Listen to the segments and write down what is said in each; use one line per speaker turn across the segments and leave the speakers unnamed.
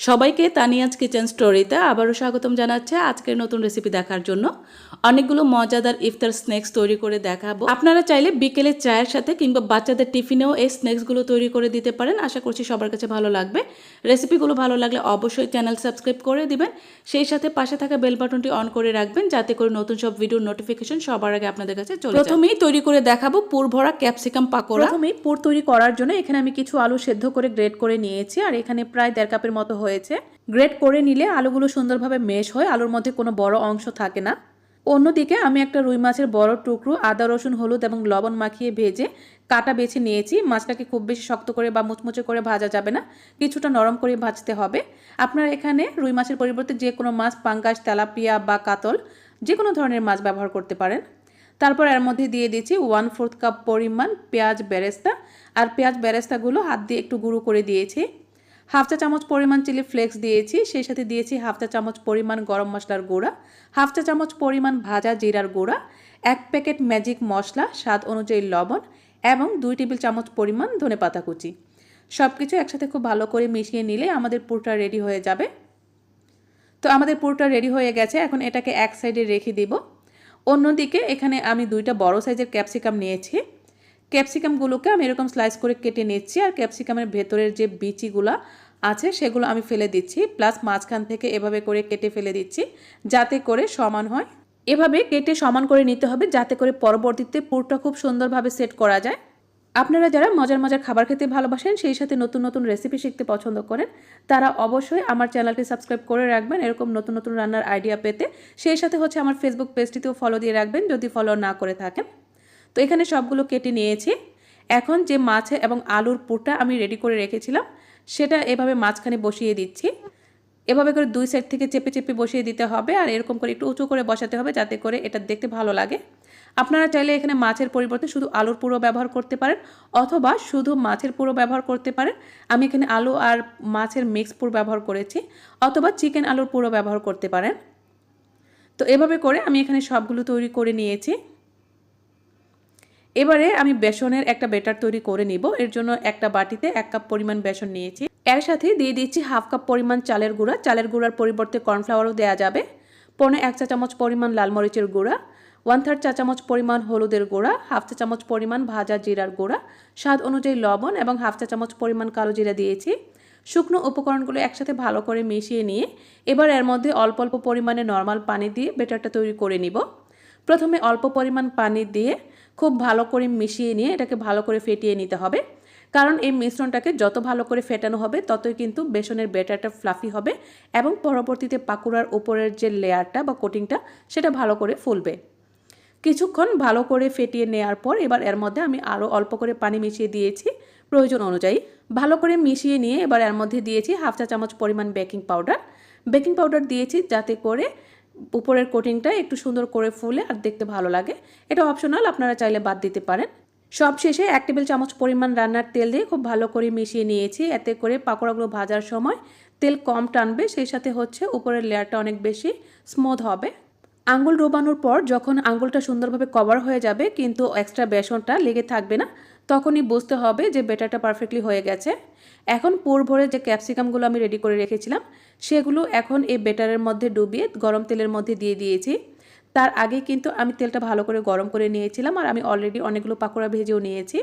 সবাইকে তানিয়াজ কিচেন স্টোরিতে আবারও স্বাগতম জানাচ্ছে আজকের নতুন রেসিপি দেখার জন্য। অনেকগুলো মজাদার ইফতার স্ন্যাক্স তৈরি করে দেখাবো। আপনারা চাইলে বিকেলে চায়ের সাথে কিংবা বাচ্চাদের টিফিনেও এই স্ন্যাক্সগুলো তৈরি করে দিতে পারেন। আশা করছি সবার কাছে ভালো লাগবে। রেসিপিগুলো ভালো লাগলে অবশ্যই চ্যানেল সাবস্ক্রাইব করে দিবেন। সেই সাথে পাশে থাকা বেল বাটনটি অন করে রাখবেন যাতে করে নতুন সব ভিডিওর নোটিফিকেশন সবার আগে আপনাদের কাছে চলে প্রথমেই তৈরি করে দেখাবো পুর ভরা ক্যাপসিকাম পাকোড়া।
প্রথমেই পুর তৈরি করার জন্য এখানে আমি কিছু আলু সেদ্ধ করে গ্রেড করে নিয়েছি। আর এখানে প্রায় দেড় কাপের মতো হয়েছে। গ্রেট করে নিলে আলুগুলো সুন্দরভাবে মেশ হয় আলুর মধ্যে কোনো বড় অংশ থাকে না। অন্যদিকে আমি একটা রুই মাছের বড় টুকরো, আদা, রসুন, হলুদ এবং লবণ মাখিয়ে ভেজে কাটা বেছে নিয়েছি। মাছটাকে খুব বেশি শক্ত করে বা মুচমুচে করে ভাজা যাবে না, কিছুটা নরম করে ভাজতে হবে। আপনার এখানে রুই মাছের পরিবর্তে যে কোনো মাছ, পাঙ্গাস, তেলাপিয়া বা কাতল যে কোনো ধরনের মাছ ব্যবহার করতে পারেন। তারপর এর মধ্যে দিয়ে দিচ্ছি ওয়ান ফোর্থ কাপ পরিমাণ পেঁয়াজ বেরেস্তা। আর পেঁয়াজ বেরেস্তাগুলো হাত দিয়ে একটু গুঁড়ো করে দিয়েছি। হাফ চা চামচ পরিমাণ চিলি ফ্লেক্স দিয়েছি, সেই সাথে দিয়েছি হাফ চা চামচ পরিমাণ গরম মশলার গুঁড়া, হাফ চা চামচ পরিমাণ ভাজা জিরার গুঁড়া, এক প্যাকেট ম্যাজিক মশলা, স্বাদ অনুযায়ী লবণ এবং দুই টেবিল চামচ পরিমাণ ধনে পাতা কুচি। সব কিছু একসাথে খুব ভালো করে মিশিয়ে নিলে আমাদের পুরটা রেডি হয়ে যাবে। তো আমাদের পুরোটা রেডি হয়ে গেছে, এখন এটাকে এক সাইডে রেখে দিব। অন্যদিকে এখানে আমি দুইটা বড় সাইজের ক্যাপসিকাম নিয়েছি। ক্যাপসিকামগুলোকে আমি এরকম স্লাইস করে কেটে নিচ্ছি আর ক্যাপসিকামের ভেতরের যে বিচিগুলো আছে, সেগুলো আমি ফেলে দিচ্ছি। প্লাস মাঝখান থেকে এভাবে করে কেটে ফেলে দিচ্ছি, যাতে করে সমান হয়। এভাবে কেটে সমান করে নিতে হবে, যাতে করে পরবর্তীতে পুরটা খুব সুন্দরভাবে সেট করা যায়। আপনারা যারা মজার মজার খাবার খেতে ভালোবাসেন, সেই সাথে নতুন নতুন রেসিপি শিখতে পছন্দ করেন, তারা অবশ্যই আমার চ্যানেলটি সাবস্ক্রাইব করে রাখবেন, এরকম নতুন নতুন রান্নার আইডিয়া পেতে। সেই সাথে হচ্ছে আমার ফেসবুক পেজটিতেও ফলো দিয়ে রাখবেন, যদি ফলো না করে থাকেন। তো এখানে সবগুলো কেটে নিয়েছি। এখন যে মাছ এবং আলুর পুরটা আমি রেডি করে রেখেছিলাম সেটা এভাবে মাঝখানে বসিয়ে দিচ্ছি। এভাবে করে দুই সাইড থেকে চেপে চেপে বসিয়ে দিতে হবে আর এরকম করে একটু উঁচু করে বসাতে হবে যাতে করে এটা দেখতে ভালো লাগে। আপনারা চাইলে এখানে মাছের পরিবর্তে শুধু আলুর পুরো ব্যবহার করতে পারেন অথবা শুধু মাছের পুরো ব্যবহার করতে পারেন। আমি এখানে আলু আর মাছের মিক্স পুর ব্যবহার করেছি অথবা চিকেন আলুর পুরো ব্যবহার করতে পারেন। তো এভাবে করে আমি এখানে সবগুলো তৈরি করে নিয়েছি। এবারে আমি বেসনের একটা বেটার তৈরি করে নিব। এর জন্য একটা বাটিতে এক কাপ পরিমাণ বেসন নিয়েছি। এর সাথে দিয়ে দিচ্ছি হাফ কাপ পরিমাণ চালের গুঁড়া। চালের গুঁড়ার পরিবর্তে কর্নফ্লাওয়ারও দেওয়া যাবে। পনে এক চা চামচ পরিমাণ লাল মরিচের গুঁড়া। ওয়ান থার্ড চা চামচ পরিমাণ হলুদের গুঁড়া। হাফ চা চামচ পরিমাণ ভাজা জিরার গুঁড়া। স্বাদ অনুযায়ী লবণ এবং হাফ চা চামচ পরিমাণ কালো জিরা দিয়েছি। শুকনো উপকরণগুলো একসাথে ভালো করে মিশিয়ে নিয়ে এবার এর মধ্যে অল্প অল্প পরিমাণে নর্মাল পানি দিয়ে বেটারটা তৈরি করে নিব। প্রথমে অল্প পরিমাণ পানি দিয়ে খুব ভালো করে মিশিয়ে নিয়ে এটাকে ভালো করে ফেটিয়ে নিতে হবে। কারণ এই মিশ্রণটাকে যত ভালো করে ফেটানো হবে, ততই কিন্তু বেসনের ব্যাটারটা ফ্লাফি হবে এবং পরবর্তীতে পাকুড়ার উপরের যে লেয়ারটা বা কোটিংটা সেটা ভালো করে ফুলবে। কিছুক্ষণ ভালো করে ফেটিয়ে নেওয়ার পর এবার এর মধ্যে আমি আরও অল্প করে পানি মিশিয়ে দিয়েছি প্রয়োজন অনুযায়ী। ভালো করে মিশিয়ে নিয়ে এবার এর মধ্যে দিয়েছি হাফ চা চামচ পরিমাণ বেকিং পাউডার। বেকিং পাউডার দিয়েছি যাতে করে উপরের কোটিংটা একটু সুন্দর করে ফুলে আর দেখতে ভালো লাগে। এটা অপশনাল আপনারা চাইলে বাদ দিতে পারেন। সব শেষে এক টেবিল চামচ পরিমাণ রান্নার তেল দিয়ে খুব ভালো করে মিশিয়ে নিয়েছি। এতে করে পাকোড়াগুলো ভাজার সময় তেল কম টানবে, সেই সাথে হচ্ছে উপরের লেয়ারটা অনেক বেশি স্মুথ হবে। আঙ্গুল ডোবানোর পর যখন আঙ্গুলটা সুন্দরভাবে কভার হয়ে যাবে, কিন্তু এক্সট্রা বেসনটা লেগে থাকবে না। তখনই বুঝতে হবে যে বেটারটা পারফেক্টলি হয়ে গেছে। এখন পুর ভরে যে ক্যাপসিকামগুলো আমি রেডি করে রেখেছিলাম, সেগুলো এখন এই বেটারের মধ্যে ডুবিয়ে গরম তেলের মধ্যে দিয়ে দিয়েছি। তার আগে কিন্তু আমি তেলটা ভালো করে গরম করে নিয়েছিলাম আর আমি অলরেডি অনেকগুলো পাকোড়া ভেজেও নিয়েছি।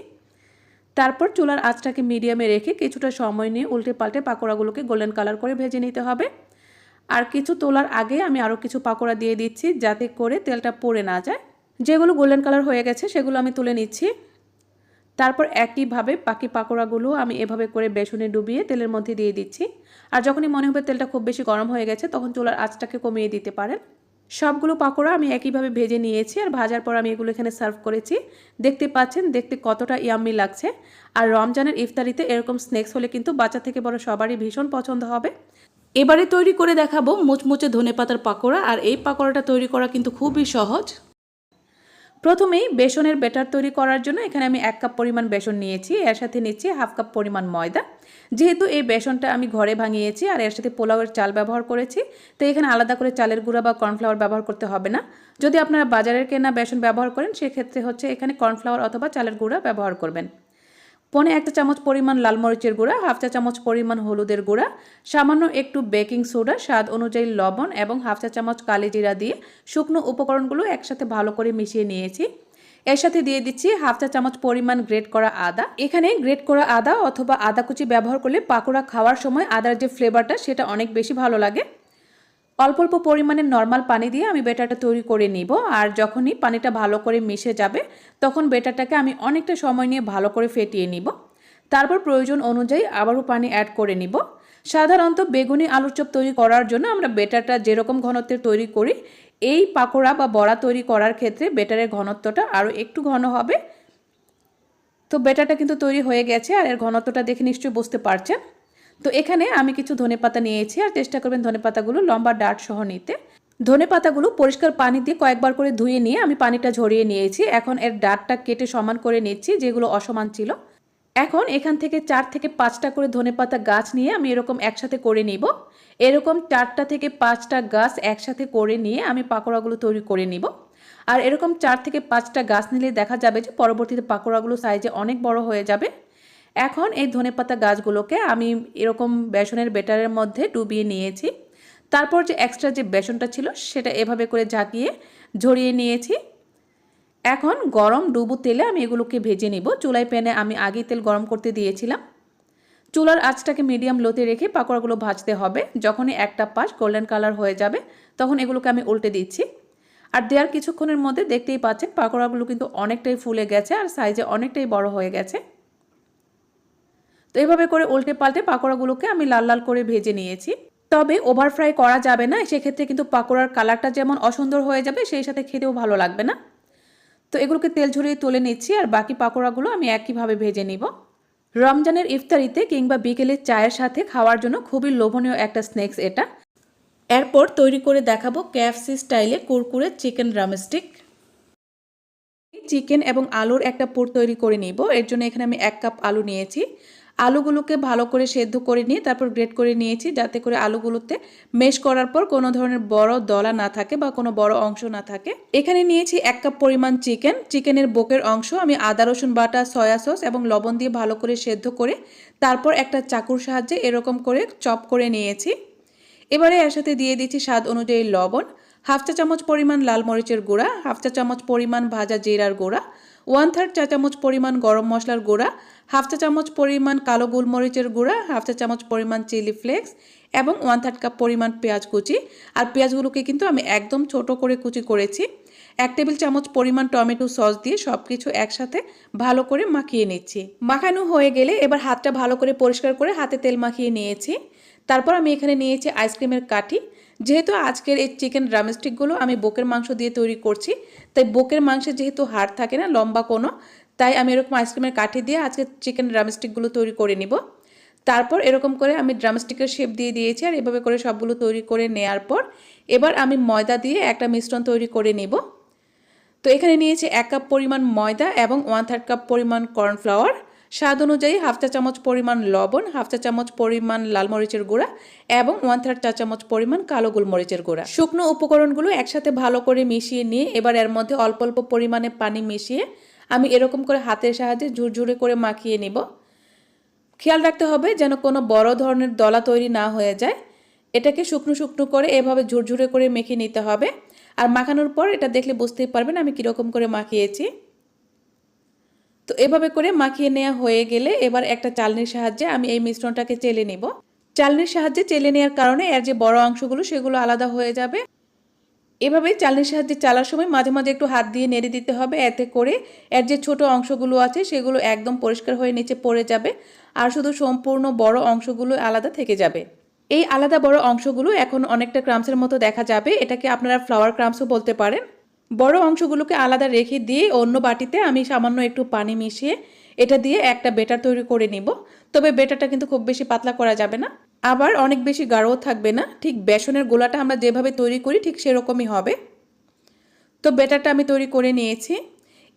তারপর চুলার আঁচটাকে মিডিয়ামে রেখে কিছুটা সময় নিয়ে উল্টে পাল্টে পাকোড়াগুলোকে গোল্ডেন কালার করে ভেজে নিতে হবে। আর কিছু তোলার আগে আমি আরও কিছু পাকোড়া দিয়ে দিচ্ছি যাতে করে তেলটা পড়ে না যায়। যেগুলো গোল্ডেন কালার হয়ে গেছে, সেগুলো আমি তুলে নিচ্ছি। তারপর একইভাবে বাকি পাকোড়াগুলো আমি এভাবে করে বেসনে ডুবিয়ে তেলের মধ্যে দিয়ে দিচ্ছি। আর যখনই মনে হবে তেলটা খুব বেশি গরম হয়ে গেছে, তখন চুলার আঁচটাকে কমিয়ে দিতে পারেন। সবগুলো পাকোড়া আমি একইভাবে ভেজে নিয়েছি আর ভাজার পর আমি এগুলো এখানে সার্ভ করেছি। দেখতে পাচ্ছেন, দেখতে কতটা ইয়াম্মি লাগছে। আর রমজানের ইফতারিতে এরকম স্ন্যাক্স হলে কিন্তু বাচ্চা থেকে বড় সবারই ভীষণ পছন্দ হবে।
এবারে তৈরি করে দেখাবো মুচমুচে ধনে পাতার পাকোড়া। আর এই পাকোড়াটা তৈরি করা কিন্তু খুবই সহজ।
প্রথমেই বেসনের বেটার তৈরি করার জন্য এখানে আমি এক কাপ পরিমাণ বেসন নিয়েছি, এর সাথে নিচ্ছি হাফ কাপ পরিমাণ ময়দা। যেহেতু এই বেসনটা আমি ঘরে ভাঙিয়েছি আর এর সাথে পোলাওয়ের চাল ব্যবহার করেছি তো এখানে আলাদা করে চালের গুঁড়া বা কর্নফ্লাওয়ার ব্যবহার করতে হবে না। যদি আপনারা বাজারের কেনা বেসন ব্যবহার করেন, সেক্ষেত্রে হচ্ছে এখানে কর্নফ্লাওয়ার অথবা চালের গুঁড়া ব্যবহার করবেন। পনে একটা চামচ পরিমাণ লাল মরিচের গুঁড়া, হাফ চা চামচ পরিমাণ হলুদের গুঁড়া, সামান্য একটু বেকিং সোডা, স্বাদ অনুযায়ী লবণ এবং হাফ চা চামচ কালি জিরা দিয়ে শুকনো উপকরণগুলো একসাথে ভালো করে মিশিয়ে নিয়েছি। এর সাথে দিয়ে দিচ্ছি হাফ চা চামচ পরিমাণ গ্রেট করা আদা। এখানে গ্রেট করা আদা অথবা আদা কুচি ব্যবহার করলে পাকোড়া খাওয়ার সময় আদার যে ফ্লেভারটা, সেটা অনেক বেশি ভালো লাগে। অল্প অল্প পরিমাণে নর্মাল পানি দিয়ে আমি বেটারটা তৈরি করে নিব। আর যখনই পানিটা ভালো করে মিশে যাবে, তখন বেটারটাকে আমি অনেকটা সময় নিয়ে ভালো করে ফেটিয়ে নিব। তারপর প্রয়োজন অনুযায়ী আবারও পানি অ্যাড করে নিব। সাধারণত বেগুনি আলুর চপ তৈরি করার জন্য আমরা বেটারটা যেরকম ঘনত্বের তৈরি করি, এই পাকোড়া বা বড়া তৈরি করার ক্ষেত্রে বেটারের ঘনত্বটা আরও একটু ঘন হবে। তো বেটারটা কিন্তু তৈরি হয়ে গেছে, আর এর ঘনত্বটা দেখে নিশ্চয়ই বুঝতে পারছেন। তো এখানে আমি কিছু ধনেপাতা নিয়েছি আর চেষ্টা করবেন ধনেপাতাগুলো লম্বা ডাট সহ নিতে। ধনে পাতাগুলো পরিষ্কার পানি দিয়ে কয়েকবার করে ধুয়ে নিয়ে আমি পানিটা ঝরিয়ে নিয়েছি। এখন এর ডাটটা কেটে সমান করে নিচ্ছি, যেগুলো অসমান ছিল। এখন এখান থেকে চার থেকে পাঁচটা করে ধনেপাতা গাছ নিয়ে আমি এরকম একসাথে করে নিব। এরকম চারটা থেকে পাঁচটা গাছ একসাথে করে নিয়ে আমি পাকোড়াগুলো তৈরি করে নিব। আর এরকম চার থেকে পাঁচটা গাছ নিলে দেখা যাবে যে পরবর্তীতে পাকোড়াগুলো সাইজে অনেক বড় হয়ে যাবে। এখন এই ধনেপাতা গাছগুলোকে আমি এরকম বেসনের বেটারের মধ্যে ডুবিয়ে নিয়েছি। তারপর যে এক্সট্রা যে বেসনটা ছিল সেটা এভাবে করে ঝাঁকিয়ে ঝরিয়ে নিয়েছি। এখন গরম ডুবু তেলে আমি এগুলোকে ভেজে নিব। চুলাই প্যানে আমি আগেই তেল গরম করতে দিয়েছিলাম। চুলার আঁচটাকে মিডিয়াম লোতে রেখে পাকোড়াগুলো ভাজতে হবে। যখনই একটা পাশ গোল্ডেন কালার হয়ে যাবে, তখন এগুলোকে আমি উল্টে দিচ্ছি। আর দেওয়ার কিছুক্ষণের মধ্যে দেখতেই পাচ্ছেন পাকোড়াগুলো কিন্তু অনেকটাই ফুলে গেছে আর সাইজে অনেকটাই বড় হয়ে গেছে। তো এইভাবে করে উল্টে পাল্টে পাকোড়াগুলোকে আমি লাল লাল করে ভেজে নিয়েছি। তবে ওভার ফ্রাই করা যাবে না, সেক্ষেত্রে কিন্তু পাকোড়ার কালারটা যেমন অসুন্দর হয়ে যাবে, সেই সাথে খেতেও ভালো লাগবে না। তো এগুলোকে তেল ঝরিয়ে তুলে নিচ্ছি আর বাকি পাকোড়াগুলো আমি একইভাবে ভেজে নিব। রমজানের ইফতারিতে কিংবা বিকেলে চায়ের সাথে খাওয়ার জন্য খুবই লোভনীয় একটা স্ন্যাক্স এটা।
এরপর তৈরি করে দেখাবো ক্যাফসি স্টাইলে কুরকুরে চিকেন ড্রামস্টিক।
চিকেন এবং আলুর একটা পুর তৈরি করে নিব। এর জন্য এখানে আমি এক কাপ আলু নিয়েছি। আলুগুলোকে ভালো করে সেদ্ধ করে নিয়ে, তারপর গ্রেট করে নিয়েছি, যাতে করে আলুগুলোতে মেশ করার পর কোনো ধরনের বড় দলা না থাকে বা কোনো বড় অংশ না থাকে। এখানে নিয়েছি এক কাপ পরিমাণ চিকেন। চিকেনের বুকের অংশ আমি আদা, রসুন বাটা, সয়া সস এবং লবণ দিয়ে ভালো করে সেদ্ধ করে, তারপর একটা চাকুর সাহায্যে এরকম করে চপ করে নিয়েছি। এবারে এর সাথে দিয়ে দিচ্ছি স্বাদ অনুযায়ী লবণ। হাফ চা চামচ পরিমাণ লাল মরিচের গুঁড়া, হাফ চা চামচ পরিমাণ ভাজা জিরার গুঁড়া ওয়ান থার্ড চা চামচ পরিমাণ গরম মশলার গুঁড়া, হাফ চা চামচ পরিমাণ কালো গোলমরিচের গুঁড়া, হাফ চা চামচ পরিমাণ চিলি ফ্লেক্স এবং ওয়ান থার্ড কাপ পরিমাণ পেঁয়াজ কুচি। আর পেঁয়াজগুলোকে কিন্তু আমি একদম ছোট করে কুচি করেছি। এক টেবিল চামচ পরিমাণ টমেটো সস দিয়ে সব কিছু একসাথে ভালো করে মাখিয়ে নিচ্ছি। মাখানো হয়ে গেলে এবার হাতটা ভালো করে পরিষ্কার করে হাতে তেল মাখিয়ে নিয়েছি। তারপর আমি এখানে নিয়েছি আইসক্রিমের কাঠি। যেহেতু আজকের এই চিকেন ড্রামস্টিকগুলো আমি বোকের মাংস দিয়ে তৈরি করছি, তাই বুকের মাংসে যেহেতু হাড় থাকে না, লম্বা কোনো, তাই আমি এরকম আইসক্রিমের কাঠি দিয়ে আজকে চিকেন ড্রামস্টিকগুলো তৈরি করে নিব। তারপর এরকম করে আমি ড্রামস্টিকের শেপ দিয়ে দিয়েছি আর এভাবে করে সবগুলো তৈরি করে নেয়ার পর, এবার আমি ময়দা দিয়ে একটা মিশ্রণ তৈরি করে নিব। তো এখানে নিয়েছি এক কাপ পরিমাণ ময়দা এবং ওয়ান থার্ড কাপ পরিমাণ কর্নফ্লাওয়ার স্বাদ অনুযায়ী হাফ চা চামচ পরিমাণ লবণ, হাফ চা চামচ পরিমাণ লাল মরিচের গুঁড়া এবং ওয়ান থার্ড চা চামচ পরিমাণ কালো গোলমরিচের গুঁড়া। শুকনো উপকরণগুলো একসাথে ভালো করে মিশিয়ে নিয়ে এবার এর মধ্যে অল্প অল্প পরিমাণে পানি মিশিয়ে আমি এরকম করে হাতের সাহায্যে ঝুরঝুরে করে মাখিয়ে নিব। খেয়াল রাখতে হবে যেন কোনো বড় ধরনের দলা তৈরি না হয়ে যায়। এটাকে শুকনো শুকনো করে এভাবে ঝুরঝুরে করে মেখে নিতে হবে। আর মাখানোর পর এটা দেখলে বুঝতেই পারবেন আমি কীরকম করে মাখিয়েছি। তো এভাবে করে মাখিয়ে নেওয়া হয়ে গেলে এবার একটা চালনির সাহায্যে আমি এই মিশ্রণটাকে চেলে নিব। চালনির সাহায্যে চেলে নেওয়ার কারণে এর যে বড় অংশগুলো সেগুলো আলাদা হয়ে যাবে। এভাবে চালনির সাহায্যে চালার সময় মাঝে মাঝে একটু হাত দিয়ে নেড়ে দিতে হবে। এতে করে এর যে ছোট অংশগুলো আছে সেগুলো একদম পরিষ্কার হয়ে নিচে পড়ে যাবে আর শুধু সম্পূর্ণ বড় অংশগুলো আলাদা থেকে যাবে। এই আলাদা বড় অংশগুলো এখন অনেকটা ক্রামসের মতো দেখা যাবে। এটাকে আপনারা ফ্লাওয়ার ক্রামসও বলতে পারেন। বড় অংশগুলোকে আলাদা রেখে দিয়ে অন্য বাটিতে আমি সামান্য একটু পানি মিশিয়ে এটা দিয়ে একটা বেটার তৈরি করে নিব। তবে বেটারটা কিন্তু খুব বেশি পাতলা করা যাবে না। আবার অনেক বেশি গাঢ়ও থাকবে না। ঠিক বেসনের গোলাটা আমরা যেভাবে তৈরি করি ঠিক সেরকমই হবে। তো বেটারটা আমি তৈরি করে নিয়েছি।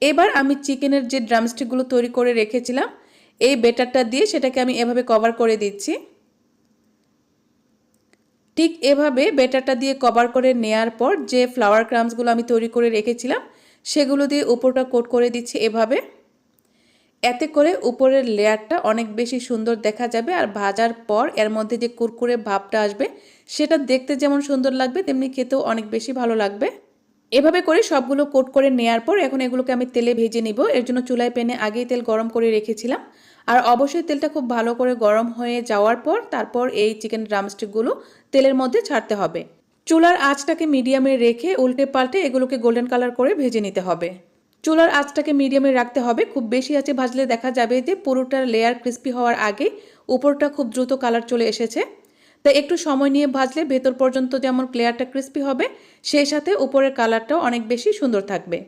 এবার আমি চিকেনের যে ড্রামস্টিকগুলো তৈরি করে রেখেছিলাম, এই বেটারটা দিয়ে সেটাকে আমি এভাবে কভার করে দিচ্ছি। ঠিক এভাবে বেটারটা দিয়ে কভার করে নেয়ার পর যে ফ্লাওয়ার ক্রামসগুলো আমি তৈরি করে রেখেছিলাম, সেগুলো দিয়ে উপরটা কোট করে দিচ্ছি এভাবে। এতে করে উপরের লেয়ারটা অনেক বেশি সুন্দর দেখা যাবে আর ভাজার পর এর মধ্যে যে কুরকুরে ভাবটা আসবে, সেটা দেখতে যেমন সুন্দর লাগবে, তেমনি খেতেও অনেক বেশি ভালো লাগবে। এভাবে করে সবগুলো কোট করে নেয়ার পর এখন এগুলোকে আমি তেলে ভেজে নিব। এর জন্য চুলায় প্যানে আগেই তেল গরম করে রেখেছিলাম। আর অবশ্যই তেলটা খুব ভালো করে গরম হয়ে যাওয়ার পর তারপর এই চিকেন ড্রামস্টিকগুলো তেলের মধ্যে ছাড়তে হবে। চুলার আঁচটাকে মিডিয়ামে রেখে উল্টে পাল্টে এগুলোকে গোল্ডেন কালার করে ভেজে নিতে হবে। চুলার আঁচটাকে মিডিয়ামে রাখতে হবে। খুব বেশি আঁচে ভাজলে দেখা যাবে যে পুরোটার লেয়ার ক্রিস্পি হওয়ার আগে উপরটা খুব দ্রুত কালার চলে এসেছে। তাই একটু সময় নিয়ে ভাজলে ভেতর পর্যন্ত যেমন লেয়ারটা ক্রিস্পি হবে, সেই সাথে উপরের কালারটাও অনেক বেশি সুন্দর থাকবে।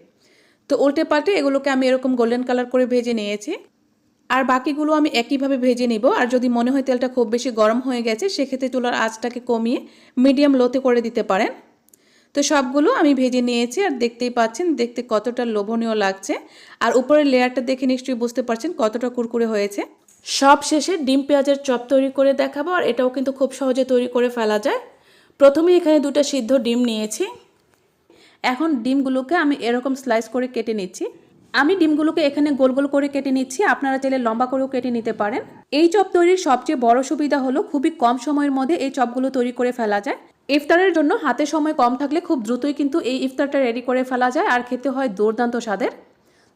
তো উল্টে পাল্টে এগুলোকে আমি এরকম গোল্ডেন কালার করে ভেজে নিয়েছি। আর বাকিগুলো আমি একইভাবে ভেজে নেব। আর যদি মনে হয় তেলটা খুব বেশি গরম হয়ে গেছে, সেক্ষেত্রে চুলার আঁচটাকে কমিয়ে মিডিয়াম লোতে করে দিতে পারেন। তো সবগুলো আমি ভেজে নিয়েছি আর দেখতেই পাচ্ছেন, দেখতে কতটা লোভনীয় লাগছে। আর উপরের লেয়ারটা দেখে নিশ্চয়ই বুঝতে পারছেন কতটা কুরকুরে হয়েছে।
সব শেষে ডিম পেঁয়াজের চপ তৈরি করে দেখাবো আর এটাও কিন্তু খুব সহজে তৈরি করে ফেলা যায়। প্রথমে এখানে দুটো সিদ্ধ ডিম নিয়েছি।
এখন ডিমগুলোকে আমি এরকম স্লাইস করে কেটে নিচ্ছি। আমি ডিমগুলোকে এখানে গোল গোল করে কেটে নিচ্ছি। আপনারা চাইলে লম্বা করেও কেটে নিতে পারেন। এই চপ তৈরির সবচেয়ে বড় সুবিধা হলো খুবই কম সময়ের মধ্যে এই চপগুলো তৈরি করে ফেলা যায়। ইফতারের জন্য হাতে সময় কম থাকলে খুব দ্রুতই কিন্তু এই ইফতারটা রেডি করে ফেলা যায় আর খেতে হয় দুর্দান্ত স্বাদের।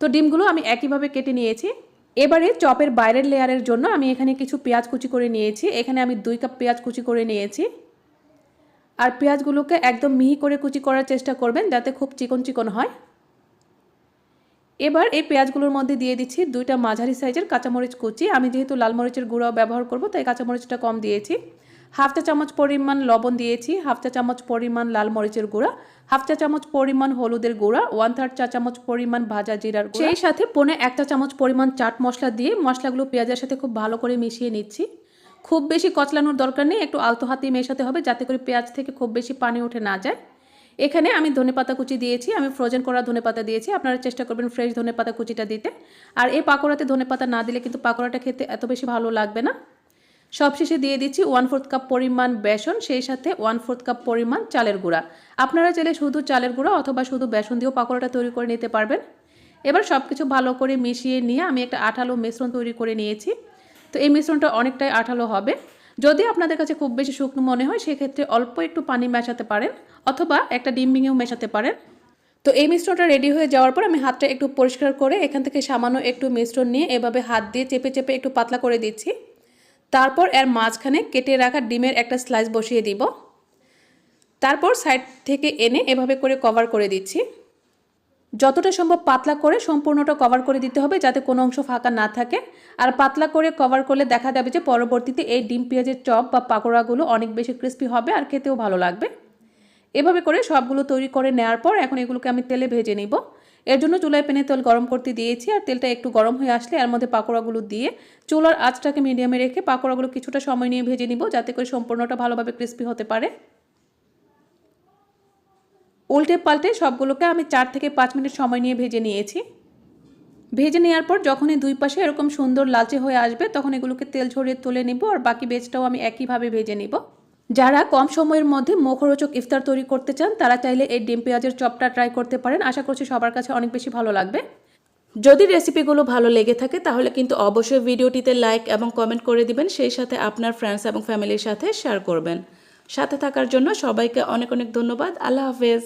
তো ডিমগুলো আমি একইভাবে কেটে নিয়েছি। এবারে চপের বাইরের লেয়ারের জন্য আমি এখানে কিছু পেঁয়াজ কুচি করে নিয়েছি। এখানে আমি দুই কাপ পেঁয়াজ কুচি করে নিয়েছি। আর পেঁয়াজগুলোকে একদম মিহি করে কুচি করার চেষ্টা করবেন যাতে খুব চিকন চিকন হয়। এবার এই পেঁয়াজগুলোর মধ্যে দিয়ে দিচ্ছি দুইটা মাঝারি সাইজের কাঁচামরিচ কুচি। আমি যেহেতু লাল মরিচের গুঁড়াও ব্যবহার করব, তাই কাঁচামরিচটা কম দিয়েছি। হাফ চা চামচ পরিমাণ লবণ দিয়েছি, হাফ চা চামচ পরিমাণ লাল মরিচের গুঁড়া, হাফ চা চামচ পরিমাণ হলুদের গুঁড়া, ওয়ান থার্ড চা চামচ পরিমাণ ভাজা জিরার গুঁড়া। সেই সাথে পনে এক চা চামচ পরিমাণ চাট মশলা দিয়ে মশলাগুলো পেঁয়াজের সাথে খুব ভালো করে মিশিয়ে নিচ্ছি। খুব বেশি কচলানোর দরকার নেই, একটু আলতো হাতে মেশাতে হবে যাতে করে পেঁয়াজ থেকে খুব বেশি পানি উঠে না যায়। এখানে আমি ধনেপাতা কুচি দিয়েছি, আমি ফ্রোজেন করা ধনেপাতা দিয়েছি, আপনারা চেষ্টা করবেন ফ্রেশ ধনেপাতা কুচিটা দিতে। আর এই পাকোড়াতে ধনেপাতা না দিলে কিন্তু পাকোড়াটা খেতে এত বেশি ভালো লাগবে না। সবশেষে দিয়ে দিচ্ছি ওয়ান ফোর্থ কাপ পরিমাণ বেসন, সেই সাথে ওয়ান ফোর্থ কাপ পরিমাণ চালের গুঁড়া। আপনারা চাইলে শুধু চালের গুঁড়া অথবা শুধু বেসন দিয়েও পাকোড়াটা তৈরি করে নিতে পারবেন। এবার সব কিছু ভালো করে মিশিয়ে নিয়ে আমি একটা আঠালো মিশ্রণ তৈরি করে নিয়েছি। তো এই মিশ্রণটা অনেকটাই আঠালো হবে। যদি আপনাদের কাছে খুব বেশি শুকনো মনে হয়, সেক্ষেত্রে অল্প একটু পানি মেশাতে পারেন, অথবা একটা ডিম ভেঙেও মেশাতে পারেন। তো এই মিশ্রণটা রেডি হয়ে যাওয়ার পর আমি হাতটা একটু পরিষ্কার করে এখান থেকে সামান্য একটু মিশ্রণ নিয়ে এভাবে হাত দিয়ে চেপে চেপে একটু পাতলা করে দিচ্ছি। তারপর এর মাঝখানে কেটে রাখা ডিমের একটা স্লাইস বসিয়ে দিব। তারপর সাইড থেকে এনে এভাবে করে কভার করে দিচ্ছি। যতটা সম্ভব পাতলা করে সম্পূর্ণটা কভার করে দিতে হবে যাতে কোনো অংশ ফাঁকা না থাকে। আর পাতলা করে কভার করলে দেখা যাবে যে পরবর্তীতে এই ডিম পেঁয়াজের চপ বা পাকোড়াগুলো অনেক বেশি ক্রিস্পি হবে আর খেতেও ভালো লাগবে। এভাবে করে সবগুলো তৈরি করে নেওয়ার পর এখন এগুলোকে আমি তেলে ভেজে নিব। এর জন্য চুলায় পেনে তেল গরম করতে দিয়েছি আর তেলটা একটু গরম হয়ে আসলে এর মধ্যে পাকোড়াগুলো দিয়ে চুলার আঁচটাকে মিডিয়ামে রেখে পাকোড়াগুলো কিছুটা সময় নিয়ে ভেজে নিব যাতে করে সম্পূর্ণটা ভালোভাবে ক্রিস্পি হতে পারে। উল্টে পাল্টে সবগুলোকে আমি চার থেকে পাঁচ মিনিট সময় নিয়ে ভেজে নিয়েছি। ভেজে নেওয়ার পর যখনই দুই পাশে এরকম সুন্দর লালচে হয়ে আসবে, তখন এগুলোকে তেল ঝরিয়ে তুলে নিব আর বাকি বেজটাও আমি একইভাবে ভেজে নিব। যারা কম সময়ের মধ্যে মুখরোচক ইফতার তৈরি করতে চান, তারা চাইলে এই ডিম পেঁয়াজের চপটা ট্রাই করতে পারেন। আশা করছি সবার কাছে অনেক বেশি ভালো লাগবে।
যদি রেসিপিগুলো ভালো লেগে থাকে, তাহলে কিন্তু অবশ্যই ভিডিওটিতে লাইক এবং কমেন্ট করে দিবেন, সেই সাথে আপনার ফ্রেন্ডস এবং ফ্যামিলির সাথে শেয়ার করবেন। সাথে থাকার জন্য সবাইকে অনেক অনেক ধন্যবাদ। আল্লাহ হাফেজ।